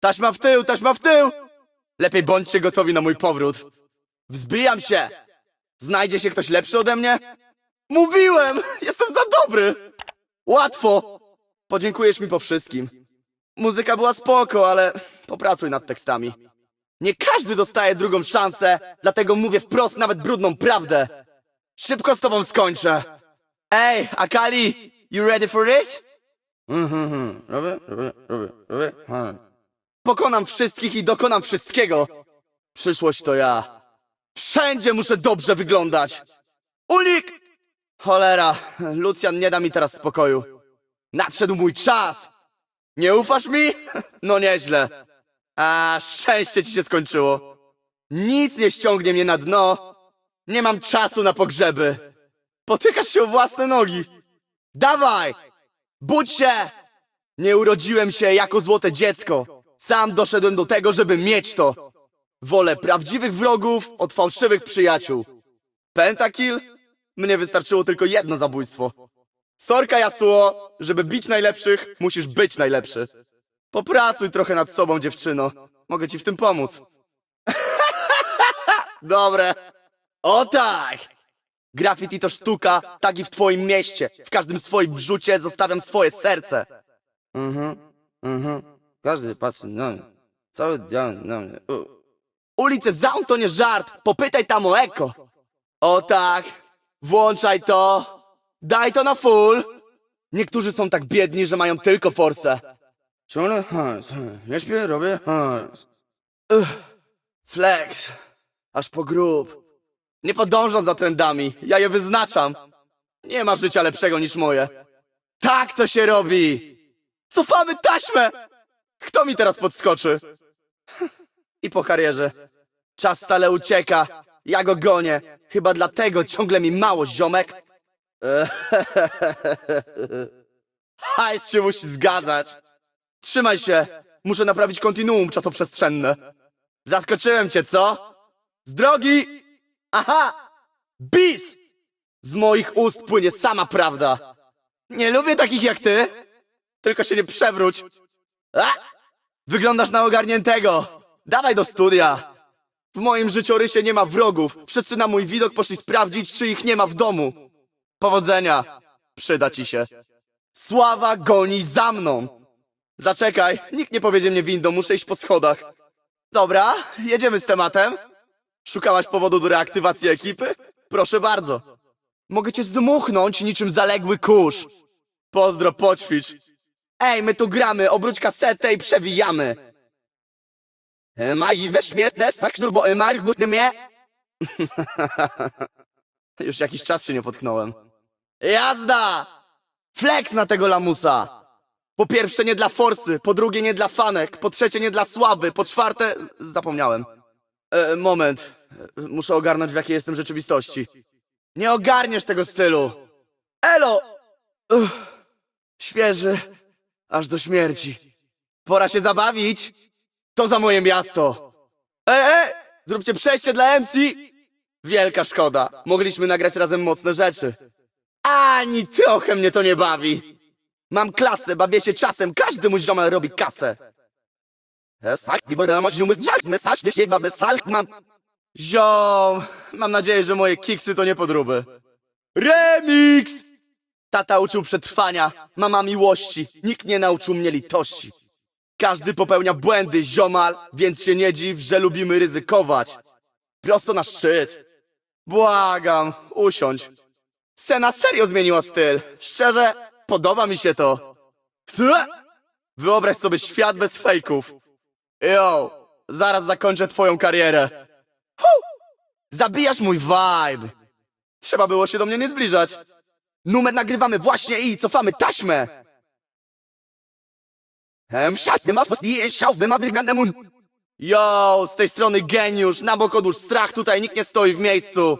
Taśma w tył, taśma w tył! Lepiej bądźcie gotowi na mój powrót. Wzbijam się! Znajdzie się ktoś lepszy ode mnie? Mówiłem! Jestem za dobry! Łatwo! Podziękujesz mi po wszystkim. Muzyka była spoko, ale popracuj nad tekstami. Nie każdy dostaje drugą szansę, dlatego mówię wprost nawet brudną prawdę. Szybko z tobą skończę. Ej, Akali, you ready for this? Mhm, robię, robię, robię, robię. Pokonam wszystkich i dokonam wszystkiego. Przyszłość to ja. Wszędzie muszę dobrze wyglądać. Unik! Cholera, Lucjan nie da mi teraz spokoju. Nadszedł mój czas. Nie ufasz mi? No nieźle. A szczęście ci się skończyło. Nic nie ściągnie mnie na dno. Nie mam czasu na pogrzeby. Potykasz się o własne nogi. Dawaj! Budź się! Nie urodziłem się jako złote dziecko. Sam doszedłem do tego, żeby mieć to. Wolę prawdziwych wrogów od fałszywych przyjaciół. Pentakill? Mnie wystarczyło tylko jedno zabójstwo. Sorka Yasuo, żeby bić najlepszych, musisz być najlepszy. Popracuj trochę nad sobą, dziewczyno. Mogę ci w tym pomóc. Dobre. O tak! Graffiti to sztuka, tak i w twoim mieście. W każdym swoim wrzucie zostawiam swoje serce. Mhm, mhm. Każdy patrzy na mnie. Cały dzień na mnie. U. Ulice Zaun to nie żart. Popytaj tam o eko. O tak. Włączaj to. Daj to na full. Niektórzy są tak biedni, że mają tylko forsę. Ciągle Hans. Nie śpię, robię. Uch, flex. Aż po grób. Nie podążam za trendami. Ja je wyznaczam. Nie ma życia lepszego niż moje. Tak to się robi. Cofamy taśmę. Kto mi teraz podskoczy? I po karierze. Czas stale ucieka. Ja go gonię. Chyba dlatego ciągle mi mało, ziomek. Hajs się musi zgadzać. Trzymaj się. Muszę naprawić kontinuum czasoprzestrzenne. Zaskoczyłem cię, co? Z drogi! Aha! Bis! Z moich ust płynie sama prawda. Nie lubię takich jak ty. Tylko się nie przewróć. A! Wyglądasz na ogarniętego. Dawaj do studia. W moim życiorysie nie ma wrogów. Wszyscy na mój widok poszli sprawdzić, czy ich nie ma w domu. Powodzenia. Przyda ci się. Sława goni za mną. Zaczekaj, nikt nie powiedzie mnie windą, muszę iść po schodach. Dobra, jedziemy z tematem. Szukałaś powodu do reaktywacji ekipy? Proszę bardzo. Mogę cię zdmuchnąć niczym zaległy kurz. Pozdro, poćwicz. Ej, my tu gramy, obróć kasetę i przewijamy. Maj we śmietne, saknur, bo emarch buty mnie. Już jakiś czas się nie potknąłem. Jazda! Flex na tego lamusa! Po pierwsze nie dla forsy, po drugie nie dla fanek, po trzecie nie dla sławy, po czwarte... zapomniałem. E, moment. Muszę ogarnąć w jakiej jestem rzeczywistości. Nie ogarniesz tego stylu. Elo! Uff, świeży, aż do śmierci. Pora się zabawić. To za moje miasto. Ej, ej! Zróbcie przejście dla MC. Wielka szkoda. Mogliśmy nagrać razem mocne rzeczy. Ani trochę mnie to nie bawi. Mam klasę, bawię się czasem, każdy mój ziomal robi kasę. Ziom, mam nadzieję, że moje kiksy to nie podróby. Remix! Tata uczył przetrwania, mama miłości, nikt nie nauczył mnie litości. Każdy popełnia błędy, ziomal, więc się nie dziw, że lubimy ryzykować. Prosto na szczyt. Błagam, usiądź. Scena serio zmieniła styl. Szczerze, podoba mi się to. Wyobraź sobie świat bez fejków. Yo, zaraz zakończę twoją karierę. Hu! Zabijasz mój vibe. Trzeba było się do mnie nie zbliżać. Numer nagrywamy właśnie i cofamy taśmę. Em, siadny ma fosnie, siałby ma brygandemun. Yo, z tej strony geniusz, na bok odłóż strach, tutaj nikt nie stoi w miejscu.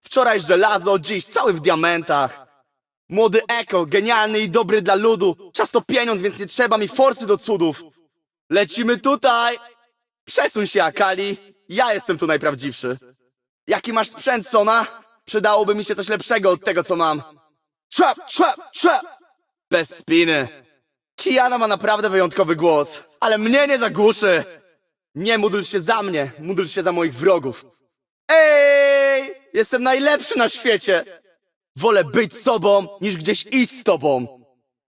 Wczoraj żelazo, dziś cały w diamentach. Młody eko, genialny i dobry dla ludu. Czas to pieniądz, więc nie trzeba mi forsy do cudów. Lecimy tutaj. Przesuń się, Akali. Ja jestem tu najprawdziwszy. Jaki masz sprzęt, Sona? Przydałoby mi się coś lepszego od tego, co mam. Trap, trap, trap! Bez spiny. Kiana ma naprawdę wyjątkowy głos, ale mnie nie zagłuszy. Nie módl się za mnie, módl się za moich wrogów. Ej! Jestem najlepszy na świecie! Wolę być sobą, niż gdzieś iść z tobą.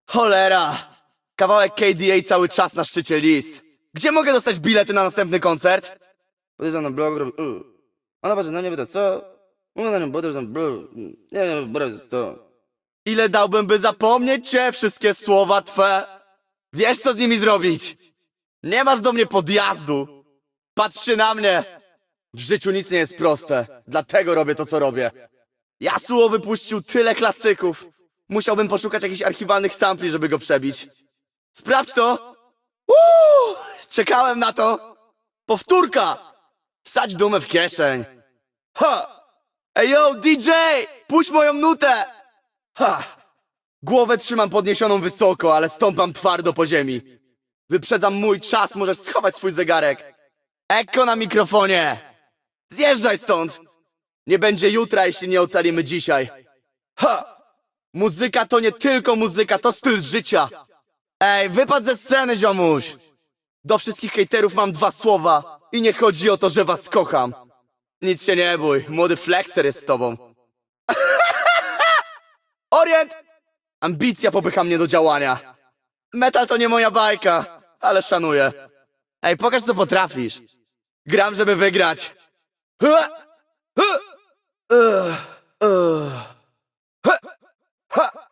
Cholera! Kawałek KDA cały czas na szczycie list. Gdzie mogę dostać bilety na następny koncert? Podejrzewam na blog, robi... Ona patrzy na mnie, pyta, co? Mówię na nią, podejrzewam, blog. Nie wiem, bro, to... Ile dałbym, by zapomnieć cię, wszystkie słowa twe? Wiesz, co z nimi zrobić? Nie masz do mnie podjazdu. Patrzcie na mnie. W życiu nic nie jest proste, dlatego robię to, co robię. Yasuo wypuścił tyle klasyków. Musiałbym poszukać jakichś archiwalnych sampli, żeby go przebić. Sprawdź to! Uuu, czekałem na to! Powtórka! Wsadź dumę w kieszeń. Ha! Ej yo, DJ! Puść moją nutę! Ha! Głowę trzymam podniesioną wysoko, ale stąpam twardo po ziemi. Wyprzedzam mój czas, możesz schować swój zegarek. Eko na mikrofonie! Zjeżdżaj stąd! Nie będzie jutra, jeśli nie ocalimy dzisiaj. Ha! Muzyka to nie tylko muzyka, to styl życia. Ej, wypadł ze sceny, ziomuś! Do wszystkich hejterów mam dwa słowa i nie chodzi o to, że was kocham. Nic się nie bój, młody flexer jest z tobą. Orient! Ambicja popycha mnie do działania. Metal to nie moja bajka, ale szanuję. Ej, pokaż co potrafisz. Gram, żeby wygrać. Ha! Ha! Uh, uh. Ha! Ha!